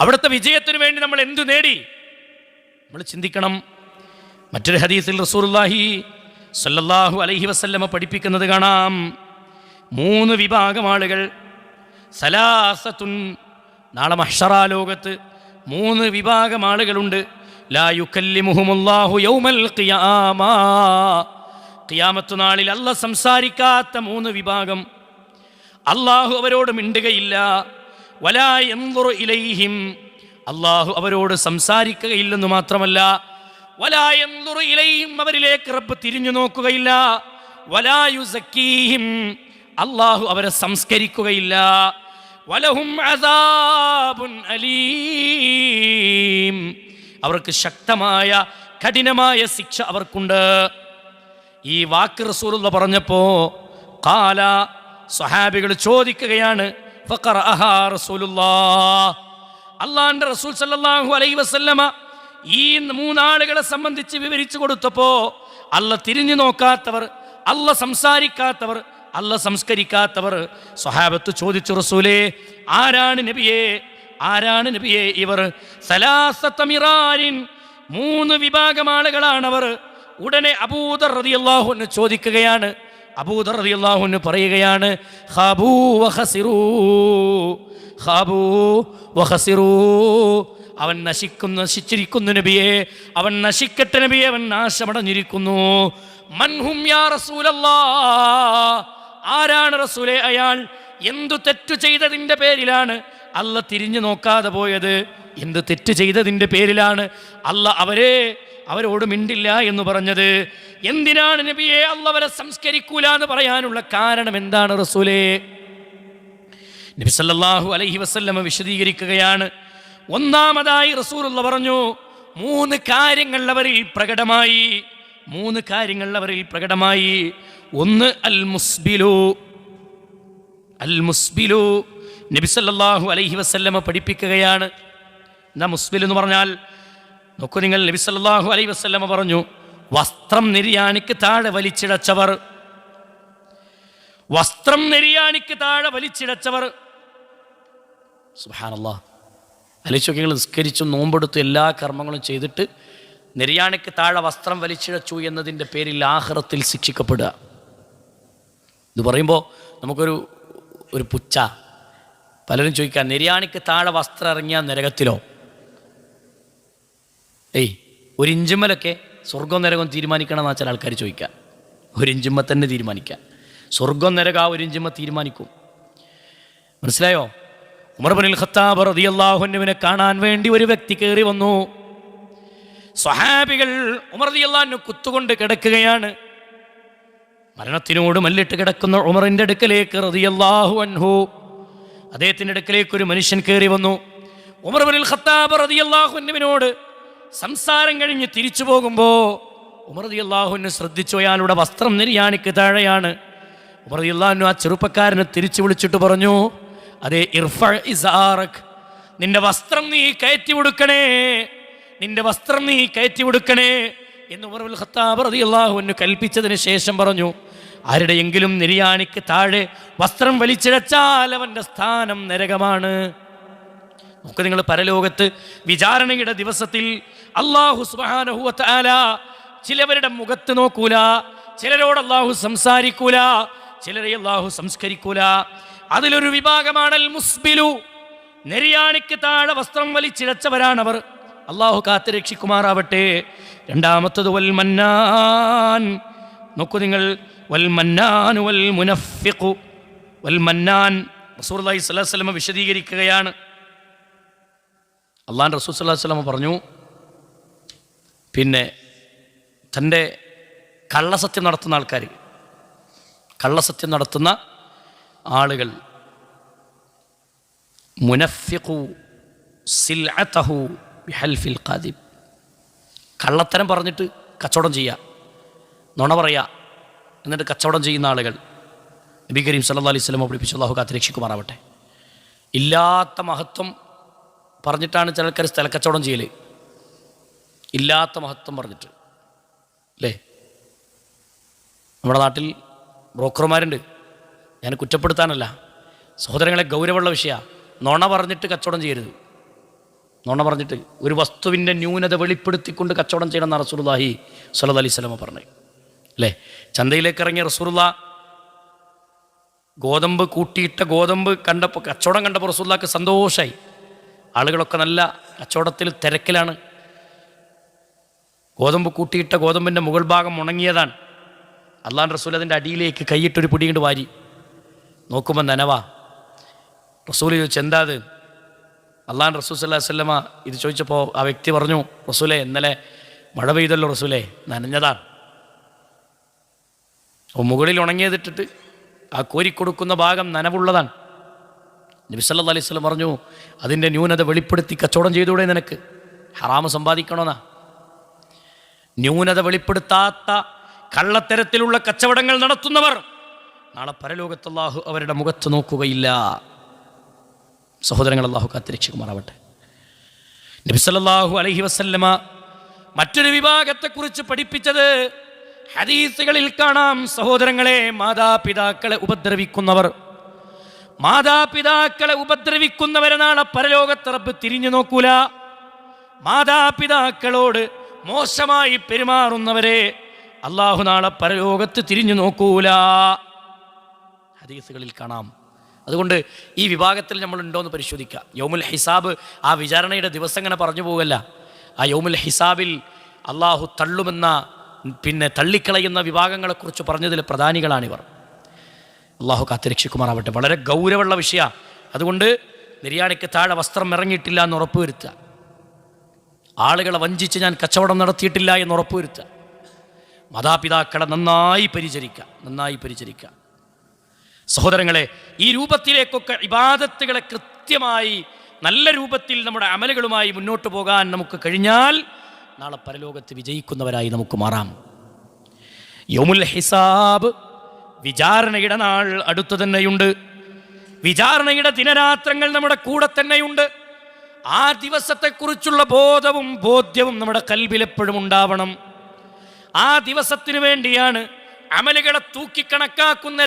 അവിടുത്തെ വിജയത്തിന് വേണ്ടി നമ്മൾ എന്തു നേടി? നമ്മൾ ചിന്തിക്കണം. മറ്റൊരു ഹദീസിൽ റസൂർലാഹി സല്ലല്ലാഹു അലൈഹി വസല്ലമ പഠിപ്പിക്കുന്നത് കാണാം. മൂന്ന് വിഭാഗം ആളുകൾ സലാസത്തുൻ നാളെ മഹ്ഷറാ ലോകത്ത് മൂന്ന് വിഭാഗം ആളുകളുണ്ട് ഖിയാമത്ത് നാളിൽ അല്ല സംസാരിക്കാത്ത മൂന്ന് വിഭാഗം. അള്ളാഹു അവരോട് മിണ്ടുകയില്ല. വലാ യൻദുറു ഇലൈഹിം. അള്ളാഹു അവരോട് സംസാരിക്കുകയില്ലെന്ന് മാത്രമല്ല വലാ യൻദുറു ഇലൈഹിം അവരിലേക്ക് റബ്ബ് തിരിഞ്ഞു നോക്കുകയില്ല. വലാ യുസക്കീഹിം അള്ളാഹു അവരെ സംസ്കരിക്കുകയില്ല. വലഹും അലീം. അവർക്ക് ശക്തമായ കഠിനമായ ശിക്ഷ അവർക്കുണ്ട്. ഈ വാക്ക് റസൂലുള്ള പറഞ്ഞപ്പോ കാല സ്വഹാബികൾ ചോദിക്കുകയാണ് അള്ളാന്റെ റസൂൽ സല്ലല്ലാഹു അലൈഹി വസല്ലമ ഈ മൂന്നാളുകളെ സംബന്ധിച്ച് വിവരിച്ചു കൊടുത്തപ്പോ അല്ല തിരിഞ്ഞു നോക്കാത്തവർ അല്ല സംസാരിക്കാത്തവർ അല്ല സംസ്കരിക്കാത്തവർ. സ്വഹാബത്ത് ചോദിച്ചു റസൂലേ ആരാണ് നബിയെ? ആരാണ് നബിയെ ഇവർ? മൂന്ന് വിഭാഗം ആളുകളാണവർ. ഉടനെ അബൂദർ റളിയല്ലാഹുവിന് ചോദിക്കുകയാണ് അബൂദർ റളിയല്ലാഹുവിന് പറയുകയാണ് അവൻ നശിക്കുന്നു നശിച്ചിരിക്കുന്നു നബിയെ അവൻ നശിക്കട്ടെ നബിയെ അവൻ നാശമടഞ്ഞിരിക്കുന്നു. മൻഹും യാ ആരാണ് റസൂലെ അയാൾ? എന്തു തെറ്റു ചെയ്തതിന്റെ പേരിലാണ് അല്ല തിരിഞ്ഞു നോക്കാതെ പോയത്. എന്ത് തെറ്റ് ചെയ്തതിന്റെ പേരിലാണ് അല്ല അവരെ അവരോട് മിണ്ടില്ല എന്ന് പറഞ്ഞത്. എന്തിനാണ് നബിയെ അള്ളവരെ സംസ്കരിക്കൂല എന്ന് പറയാനുള്ള കാരണം എന്താണ് റസൂലേ? നബി സല്ലാഹു അലൈഹി വസല്ലമ വിശദീകരിക്കുകയാണ്. ഒന്നാമതായി റസൂലുള്ള പറഞ്ഞു മൂന്ന് കാര്യങ്ങൾ അവരിൽ പ്രകടമായി. മൂന്ന് കാര്യങ്ങൾ അവരിൽ പ്രകടമായി. ഒന്ന് അൽ മുസ്ബിലു അൽ മുസ്ബിലു നബി സല്ലല്ലാഹു അലൈഹി വസല്ലമ പഠിപ്പിക്കുകയാണ്. എന്നാ മുസ്ബിൽ എന്ന് പറഞ്ഞാൽ നോക്കൂ നിങ്ങൾ നബി സല്ലല്ലാഹു അലൈ വസ്ലമ പറഞ്ഞു വസ്ത്രം നിര്യാണിക്ക് താഴെ വലിച്ചിടച്ചവർ. വസ്ത്രം നിര്യാണിക്ക് താഴെ വലിച്ചിടച്ചവർ. സുഹാനല്ലാ അലിച്ചൊക്കെ നിസ്കരിച്ചും നോമ്പെടുത്തു എല്ലാ കർമ്മങ്ങളും ചെയ്തിട്ട് നിര്യാണിക്ക് താഴെ വസ്ത്രം വലിച്ചിഴച്ചു എന്നതിന്റെ പേരിൽ ആഹ്റത്തിൽ ശിക്ഷിക്കപ്പെടുക. ഇത് പറയുമ്പോൾ നമുക്കൊരു ഒരു പുച്ച പലരും ചോദിക്കാം നിര്യാണിക്ക് താഴെ വസ്ത്രം ഇറങ്ങിയ നരകത്തിലോ? ഏയ് ഒരു ഇഞ്ചുമ്മലൊക്കെ സ്വർഗം നരകം തീരുമാനിക്കണമെന്ന് വെച്ചാൽ ആൾക്കാർ ചോദിക്കുക ഒരു ഇഞ്ചുമ്മ തന്നെ തീരുമാനിക്കുക സ്വർഗം നരക ആ ഒരു ഇഞ്ചുമ്മ തീരുമാനിക്കും. മനസ്സിലായോ? ഉമർ ബനിൽ ഖത്താബ് റളിയല്ലാഹുവിനെ കാണാൻ വേണ്ടി ഒരു വ്യക്തി കയറി വന്നു. സ്വഹാബികൾ ഉമർ റളിയല്ലാഹു കുത്തുകൊണ്ട് കിടക്കുകയാണ്. മരണത്തിനോട് മല്ലിട്ട് കിടക്കുന്ന ഉമറിന്റെ അടുക്കലേക്ക് റളിയല്ലാഹു അൻഹു അദ്ദേഹത്തിന്റെ അടുക്കലേക്ക് ഒരു മനുഷ്യൻ കയറി വന്നു. ഉമർ ബനിൽ ഖത്താബ് റളിയല്ലാഹുവിനോട് സംസാരം കഴിഞ്ഞ് തിരിച്ചു പോകുമ്പോൾ ഉമർദി അള്ളാഹുവിനെ ശ്രദ്ധിച്ചു അയാളുടെ വസ്ത്രം നിര്യാണിക്ക് താഴെയാണ്. ഉമർദി അള്ളാഹുനു ആ ചെറുപ്പക്കാരനെ തിരിച്ചു വിളിച്ചിട്ട് പറഞ്ഞു അതെ ഇർഫ ഇസാറക് നിന്റെ വസ്ത്രം നീ കയറ്റി കൊടുക്കണേ നിന്റെ വസ്ത്രം നീ കയറ്റി കൊടുക്കണേ എന്ന് ഉമറുൽ ഖത്താബ് റളിയല്ലാഹുവിന് കൽപ്പിച്ചതിന് ശേഷം പറഞ്ഞു ആരുടെയെങ്കിലും നിര്യാണിക്ക് താഴെ വസ്ത്രം വലിച്ചിഴച്ചാൽ അവന്റെ സ്ഥാനം നരകമാണ്. നമുക്ക് നിങ്ങൾ പരലോകത്ത് വിചാരണയുടെ ദിവസത്തിൽ അള്ളാഹു സുബാനഹുല ചിലവരുടെ മുഖത്ത് നോക്കൂല ചിലരോട് അള്ളാഹു സംസാരിക്കൂല ചിലരെ അള്ളാഹു സംസ്കരിക്കൂല. അതിലൊരു വിഭാഗമാണ് അൽ മുസ്ബിലു. നെരിയാണിക്ക് താഴെ വസ്ത്രം വലിച്ചിഴച്ചവരാണവർ. അള്ളാഹു കാത്ത് രക്ഷിക്കുമാറാവട്ടെ. രണ്ടാമത്തത് വൽ മന്നാൻ. നോക്കൂ നിങ്ങൾ. വൽ മന്നാൻ വൽ മുനഫിഖു. വൽ മന്നാൻ റസൂർ അലൈഹി സ്വലാഹു വിശദീകരിക്കുകയാണ്. അള്ളാൻ റസൂൽ സല്ലാഹു വസ്ലാമ പറഞ്ഞു പിന്നെ തന്റെ കള്ളസത്യം നടത്തുന്ന ആൾക്കാർ കള്ളസത്യം നടത്തുന്ന ആളുകൾ മുനഫിഖു സിൽഅതഹു ബിഹൽഫിൽ ഖാദിബ്. കള്ളത്തരം പറഞ്ഞിട്ട് കച്ചവടം ചെയ്യുക നുണ പറയുക എന്നിട്ട് കച്ചവടം ചെയ്യുന്ന ആളുകൾ നബി കരീം സല്ലാ അലൈഹി സ്വലമ പഠിപ്പിച്ചു അള്ളാഹു കാത്തിരക്ഷിക്കുമാറാവട്ടെ. ഇല്ലാത്ത മഹത്വം പറഞ്ഞിട്ടാണ് ചില ആൾക്കാർ സ്ഥലക്കച്ചവടം ചെയ്യൽ ഇല്ലാത്ത മഹത്വം പറഞ്ഞിട്ട്. അല്ലേ? നമ്മുടെ നാട്ടിൽ ബ്രോക്കർമാരുണ്ട്. ഞാൻ കുറ്റപ്പെടുത്താനല്ല. സഹോദരങ്ങളെ ഗൗരവമുള്ള വിഷയമാണ് നുണ പറഞ്ഞിട്ട് കച്ചവടം ചെയ്യരുത്. നോണ പറഞ്ഞിട്ട് ഒരു വസ്തുവിന്റെ ന്യൂനത വെളിപ്പെടുത്തിക്കൊണ്ട് കച്ചവടം ചെയ്യണമെന്ന് റസൂലുള്ളാഹി സ്വല്ലല്ലാഹി അലൈഹി സ്വലമ പറഞ്ഞു അല്ലേ? ചന്തയിലേക്ക് ഇറങ്ങിയ റസൂലുള്ള ഗോതമ്പ് കൂട്ടിയിട്ട ഗോതമ്പ് കണ്ടപ്പോൾ കച്ചവടം കണ്ടപ്പോൾ റസൂല്ലാക്ക് സന്തോഷമായി ആളുകളൊക്കെ നല്ല കച്ചവടത്തിൽ തിരക്കിലാണ്. ഗോതമ്പ് കൂട്ടിയിട്ട ഗോതമ്പിന്റെ മുകൾ ഭാഗം ഉണങ്ങിയതാണ്. അള്ളാൻ റസൂൽ അതിന്റെ അടിയിലേക്ക് കൈയിട്ടൊരു പിടി കൊണ്ട് വാരി. നോക്കുമ്പോൾ നനവാ. റസൂൽ ചോദിച്ചു എന്താ അത് അള്ളാൻ റസൂൽ സല്ലാ വല്ലമ ഇത് ചോദിച്ചപ്പോൾ ആ വ്യക്തി പറഞ്ഞു റസൂലെ ഇന്നലെ മഴ പെയ്തല്ലോ റസൂലെ നനഞ്ഞതാണ്. മുകളിൽ ഉണങ്ങിയതിട്ടിട്ട് ആ കോരിക്കൊടുക്കുന്ന ഭാഗം നനവുള്ളതാണ്. നബി അലൈഹി സ്വലം പറഞ്ഞു അതിന്റെ ന്യൂനത വെളിപ്പെടുത്തി കച്ചവടം ചെയ്തുകൂടെ നിനക്ക്? ഹറാമ് സമ്പാദിക്കണമെന്നാ ന്യൂനത വെളിപ്പെടുത്താത്ത കള്ളത്തരത്തിലുള്ള കച്ചവടങ്ങൾ നടത്തുന്നവർ നാളെ പരലോകത്ത് അല്ലാഹു അവരുടെ മുഖത്ത് നോക്കുകയില്ല. സഹോദരങ്ങൾ അള്ളാഹു കാത്തിരക്ഷിക്കുമാറാവട്ടെ. നബി സല്ലല്ലാഹു അലൈഹി വസല്ലമ മറ്റൊരു വിഭാഗത്തെക്കുറിച്ച് പഠിപ്പിച്ചത് ഹദീസുകളിൽ കാണാം. സഹോദരങ്ങളെ മാതാപിതാക്കളെ ഉപദ്രവിക്കുന്നവർ. മാതാപിതാക്കളെ ഉപദ്രവിക്കുന്നവരെ നാളെ പരലോകത്ത് റബ്ബ് തിരിഞ്ഞു നോക്കൂല. മാതാപിതാക്കളോട് മോശമായി പെരുമാറുന്നവരെ അള്ളാഹു നാളെ പരലോകത്ത് തിരിഞ്ഞു നോക്കൂല. ഹദീസുകളിൽ കാണാം. അതുകൊണ്ട് ഈ വിഭാഗത്തിൽ നമ്മൾ ഉണ്ടോ എന്ന് പരിശോധിക്കാം. യൗമുൽ ഹിസാബ് ആ വിചാരണയുടെ ദിവസം ഇങ്ങനെ പറഞ്ഞു പോകല്ല ആ യൗമുൽ ഹിസാബിൽ അള്ളാഹു തള്ളുമെന്ന പിന്നെ തള്ളിക്കളയുന്ന വിഭാഗങ്ങളെക്കുറിച്ച് പറഞ്ഞതിൽ പ്രധാനികളാണിവർ. അള്ളാഹു കാത്തിരക്ഷിക്കുമാറാവട്ടെ. വളരെ ഗൗരവമുള്ള വിഷയമാണ് അതുകൊണ്ട് നിര്യാണിക്ക് താഴെ വസ്ത്രം ഇറങ്ങിയിട്ടില്ല എന്ന് ഉറപ്പുവരുത്തുക. ആളുകളെ വഞ്ചിച്ച് ഞാൻ കച്ചവടം നടത്തിയിട്ടില്ല എന്ന് ഉറപ്പുവരുത്തുക. മാതാപിതാക്കളെ നന്നായി പരിചരിക്കുക നന്നായി പരിചരിക്കുക. സഹോദരങ്ങളെ ഈ രൂപത്തിലേക്കൊക്കെ ഇബാദത്തുകളെ കൃത്യമായി നല്ല രൂപത്തിൽ നമ്മുടെ അമലുകളുമായി മുന്നോട്ട് പോകാൻ നമുക്ക് കഴിഞ്ഞാൽ നാളെ പരലോകത്ത് വിജയിക്കുന്നവരായി നമുക്ക് മാറാം. യോമുൽ ഹിസാബ് വിചാരണയുടെ നാൾ അടുത്തു തന്നെയുണ്ട്. വിചാരണയുടെ ദിനരാത്രങ്ങൾ നമ്മുടെ കൂടെ തന്നെയുണ്ട്. ആ ദിവസത്തെക്കുറിച്ചുള്ള ബോധവും ബോധ്യവും നമ്മുടെ കൽവിലെപ്പോഴും ഉണ്ടാവണം. ആ ദിവസത്തിനു വേണ്ടിയാണ് അമലുകളെ തൂക്കിക്കണക്കാക്കുന്ന